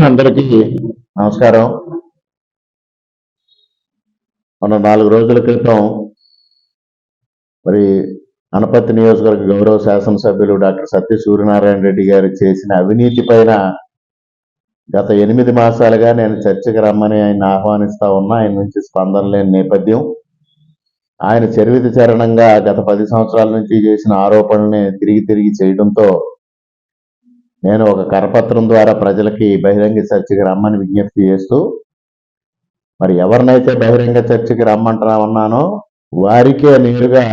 అందరికీ నమస్కారం. మనం నాలుగు రోజుల క్రితం మరి అనపతి నియోజకవర్గ గౌరవ శాసనసభ్యులు డాక్టర్ సత్య సూర్యనారాయణ రెడ్డి గారు చేసిన అవినీతి పైన గత ఎనిమిది మాసాలుగా నేను చర్చకు రమ్మని ఆయన ఆహ్వానిస్తా ఉన్నా. ఆయన నుంచి స్పందన లేని నేపథ్యం. ఆయన చరివిత చరణంగా గత పది సంవత్సరాల నుంచి చేసిన ఆరోపణల్ని తిరిగి తిరిగి చేయడంతో నేను ఒక కరపత్రం ద్వారా ప్రజలకి బహిరంగ చర్చకి రమ్మని విజ్ఞప్తి చేస్తూ మరి ఎవరినైతే బహిరంగ చర్చకి రమ్మంటున్నామన్నానో వారికే నేరుగా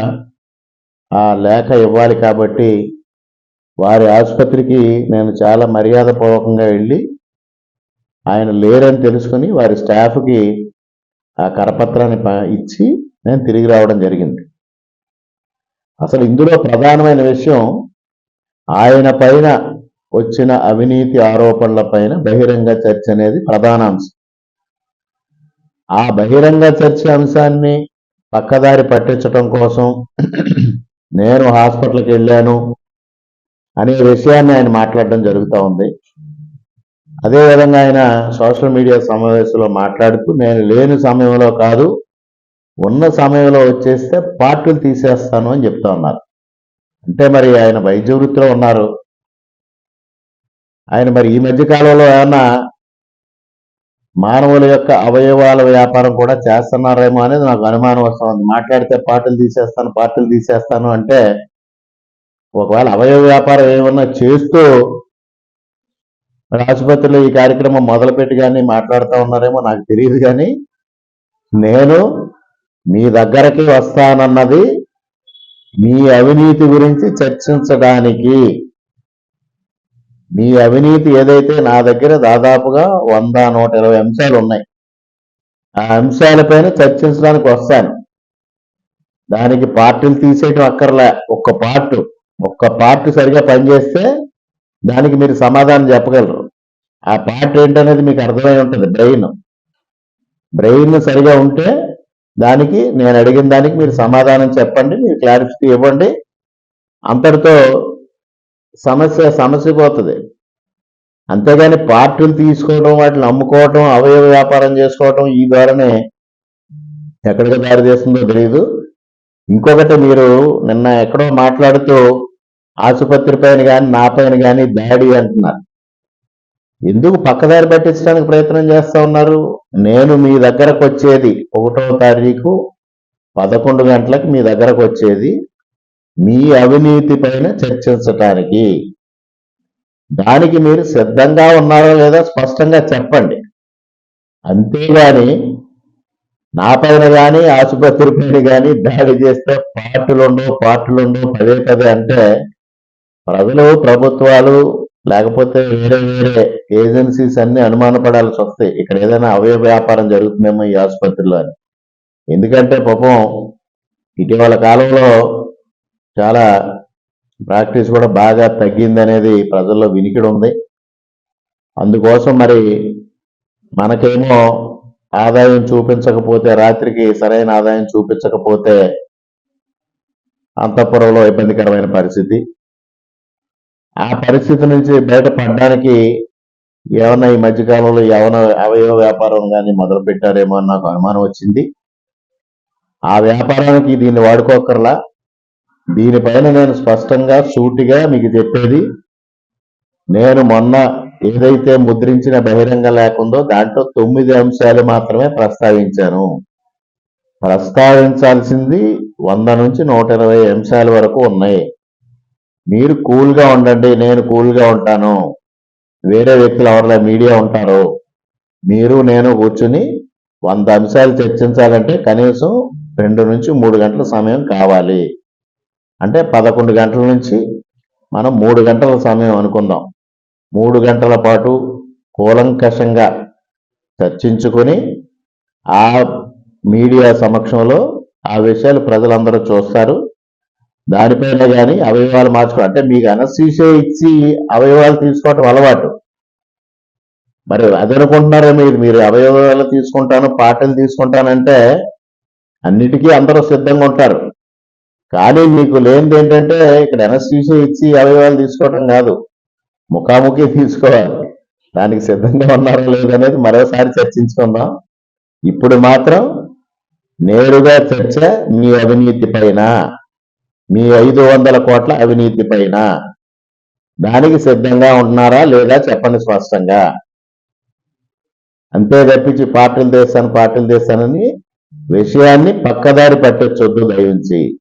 ఆ లేఖ ఇవ్వాలి కాబట్టి వారి ఆసుపత్రికి నేను చాలా మర్యాదపూర్వకంగా వెళ్ళి ఆయన లేరని తెలుసుకుని వారి స్టాఫ్కి ఆ కరపత్రాన్ని ప- ఇచ్చి నేను తిరిగి రావడం జరిగింది. అసలు ఇందులో ప్రధానమైన విషయం ఆయన పైన వచ్చిన అవినీతి ఆరోపణల పైన బహిరంగ చర్చ అనేది ప్రధాన అంశం. ఆ బహిరంగ చర్చ అంశాన్ని పక్కదారి పట్టించడం కోసం నేను హాస్పిటల్కి వెళ్ళాను అనే విషయాన్ని ఆయన మాట్లాడడం జరుగుతూ ఉంది. అదేవిధంగా ఆయన సోషల్ మీడియా సమావేశంలో మాట్లాడుతూ నేను లేని సమయంలో కాదు ఉన్న సమయంలో వచ్చేస్తే పార్టీలు తీసేస్తాను అని చెప్తా ఉన్నారు. అంటే మరి ఆయన వైద్య వృత్తిలో ఉన్నారు. ఆయన మరి ఈ మధ్య కాలంలో ఏమన్నా మానవుల యొక్క అవయవాల వ్యాపారం కూడా చేస్తున్నారేమో అనేది నాకు అనుమానం వస్తుంది మాట్లాడితే పార్టీలు తీసేస్తాను పార్టీలు తీసేస్తాను అంటే ఒకవేళ అవయవ వ్యాపారం ఏమన్నా చేస్తూ ఆసుపత్రిలో ఈ కార్యక్రమం మొదలుపెట్టి కానీ మాట్లాడుతూ ఉన్నారేమో నాకు తెలియదు కానీ నేను మీ దగ్గరకి వస్తానన్నది మీ అవినీతి గురించి చర్చించడానికి మీ అవినీతి ఏదైతే నా దగ్గర దాదాపుగా వంద నూట ఇరవై అంశాలు ఉన్నాయి. ఆ అంశాలపైన చర్చించడానికి వస్తాను. దానికి పార్టీలు తీసేయటం అక్కర్లే. ఒక్క పార్ట్ ఒక్క పార్టీ సరిగా పనిచేస్తే దానికి మీరు సమాధానం చెప్పగలరు. ఆ పార్ట్ ఏంటనేది మీకు అర్థమై ఉంటుంది బ్రెయిన్. బ్రెయిన్ సరిగా ఉంటే దానికి నేను అడిగిన దానికి మీరు సమాధానం చెప్పండి మీరు క్లారిఫిటీ ఇవ్వండి. అంతటితో సమస్య సమస్య పోతుంది. అంతేగాని పార్టీలు తీసుకోవడం వాటిని అమ్ముకోవటం అవయవ వ్యాపారం చేసుకోవటం ఈ ద్వారానే ఎక్కడికి దారి చేస్తుందో తెలియదు ఇంకొకటి మీరు నిన్న ఎక్కడో మాట్లాడుతూ ఆసుపత్రి పైన కానీ నా పైన కానీ దాడి అంటున్నారు. ఎందుకు పక్కదారి పట్టించడానికి ప్రయత్నం చేస్తా ఉన్నారు? నేను మీ దగ్గరకు వచ్చేది ఒకటో తారీఖు పదకొండు గంటలకు మీ దగ్గరకు వచ్చేది మీ అవినీతి పైన చర్చించటానికి. దానికి మీరు సిద్ధంగా ఉన్నారో లేదో స్పష్టంగా చెప్పండి. అంతేగాని నా పైన కానీ ఆసుపత్రి పైన కానీ దాడి చేస్తే పార్టీలుండవు పార్టీలుండవు పదే పదే అంటే ప్రజలు ప్రభుత్వాలు లేకపోతే వేరే వేరే ఏజెన్సీస్ అన్ని అనుమానపడాల్సి వస్తాయి ఇక్కడ ఏదైనా అవయవ వ్యాపారం జరుగుతుందేమో ఈ ఆసుపత్రిలో అని. ఎందుకంటే పాపం ఇటీవల కాలంలో చాలా ప్రాక్టీస్ కూడా బాగా తగ్గిందనేది ప్రజల్లో వినికిడి ఉంది అందుకోసం మరి మనకేమో ఆదాయం చూపించకపోతే రాత్రికి సరైన ఆదాయం చూపించకపోతే అంతఃపురంలో ఇబ్బందికరమైన పరిస్థితి. ఆ పరిస్థితి నుంచి బయటపడడానికి ఏమన్నా ఈ మధ్యకాలంలో ఏమైనా అవయవ వ్యాపారం కానీ మొదలు పెట్టారేమో అని నాకు అనుమానం వచ్చింది. ఆ వ్యాపారానికి దీన్ని వాడుకోకర్లా. దీనిపైన నేను స్పష్టంగా సూటిగా మీకు చెప్పేది నేను మొన్న ఏదైతే ముద్రించిన బహిరంగ లేకుందో దాంట్లో తొమ్మిది అంశాలు మాత్రమే ప్రస్తావించాను. ప్రస్తావించాల్సింది వంద నుంచి నూట ఇరవై అంశాల వరకు ఉన్నాయి. మీరు కూల్గా ఉండండి నేను కూల్గా ఉంటాను. వేరే వ్యక్తులు ఎవరిలో మీడియా ఉంటారు మీరు నేను కూర్చుని వంద అంశాలు చర్చించాలంటే కనీసం రెండు నుంచి మూడు గంటల సమయం కావాలి. అంటే పదకొండు గంటల నుంచి మనం మూడు గంటల సమయం అనుకుందాం. మూడు గంటల పాటు కూలంకషంగా చర్చించుకొని ఆ మీడియా సమక్షంలో ఆ విషయాలు ప్రజలందరూ చూస్తారు. దానిపైన కానీ అవయవాలు మార్చుకో అంటే మీకు అనస్థీషియా ఇచ్చి అవయవాలు తీసుకోవటం అలవాటు. మరి అది మీరు మీరు అవయవాలు తీసుకుంటాను పాటలు తీసుకుంటానంటే అన్నిటికీ అందరూ సిద్ధంగా ఉంటారు. కానీ మీకు లేనిది ఏంటంటే ఇక్కడ ఎనస్థీషియా ఇచ్చి అవయవాలు తీసుకోవటం కాదు. ముఖాముఖి తీసుకోవాలి. దానికి సిద్ధంగా ఉన్నారో లేదనేది మరోసారి చర్చించుకుందాం. ఇప్పుడు మాత్రం నేరుగా చర్చ మీ అవినీతి పైన మీ ఐదు వందల కోట్ల అవినీతి పైన. దానికి సిద్ధంగా ఉంటున్నారా లేదా చెప్పండి స్పష్టంగా. అంతే తప్పించి పార్టీలు తెస్తాను పార్టీలు తెస్తానని విషయాన్ని పక్కదారి పట్టొచ్చొద్దు దయించి.